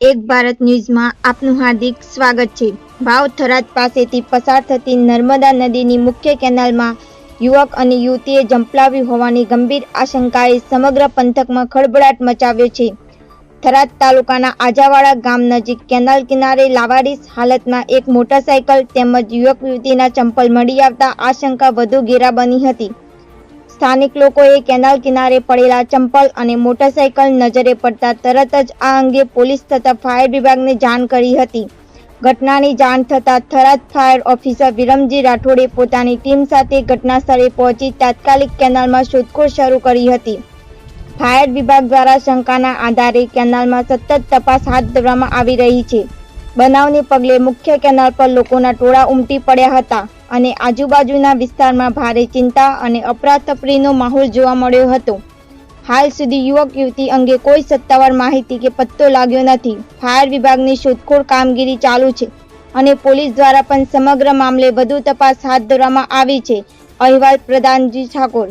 એક ભારત ન્યૂઝમાં આપનું હાર્દિક સ્વાગત છે. ભાવ થરાદ પાસેથી પસાર થતી નર્મદા નદીની મુખ્ય કેનાલમાં યુવક અને યુવતીએ જંપલાવી હોવાની ગંભીર આશંકાએ સમગ્ર પંથકમાં ખળભળાટ મચાવ્યો છે. થરાદ તાલુકાના આજાવાડા ગામ નજીક કેનાલ કિનારે લાવારીસ હાલતમાં એક મોટરસાયકલ તેમજ યુવક યુવતીના ચંપલ મળી આવતા આશંકા વધુ ઘેરા બની હતી. સ્થાનિક લોકોએ કેનાલ કિનારે પડેલા ચંપલ અને મોટરસાયકલ નજરે પડતા તરત જ આ અંગે પોલીસ તથા ફાયર વિભાગને જાણ કરી હતી. ઘટનાની જાણ થતાં થરાદ ફાયર ઓફિસર વિરમજી રાઠોડે પોતાની ટીમ સાથે ઘટના સ્થળે પહોંચી તાત્કાલિક કેનાલમાં શોધખોળ શરૂ કરી હતી. ફાયર વિભાગ દ્વારા શંકાના આધારે કેનાલમાં સતત તપાસ હાથ ધરવામાં આવી રહી છે. બનાવને પગલે મુખ્ય કેનાલ પર લોકોના ટોળા ઉમટી પડ્યા હતા અને આજુબાજુના વિસ્તારમાં ભારે ચિંતા અને અફરાતફરીનો માહોલ જોવા મળ્યો હતો. હાલ સુધી યુવક યુવતી અંગે કોઈ સત્તાવાર માહિતી કે પત્તો લાગ્યો નથી. ફાયર વિભાગની શોધખોળ કામગીરી ચાલુ છે અને પોલીસ દ્વારા પણ સમગ્ર મામલે વધુ તપાસ હાથ ધરવામાં આવી છે. અહેવાલ પ્રધાનજી ઠાકોર.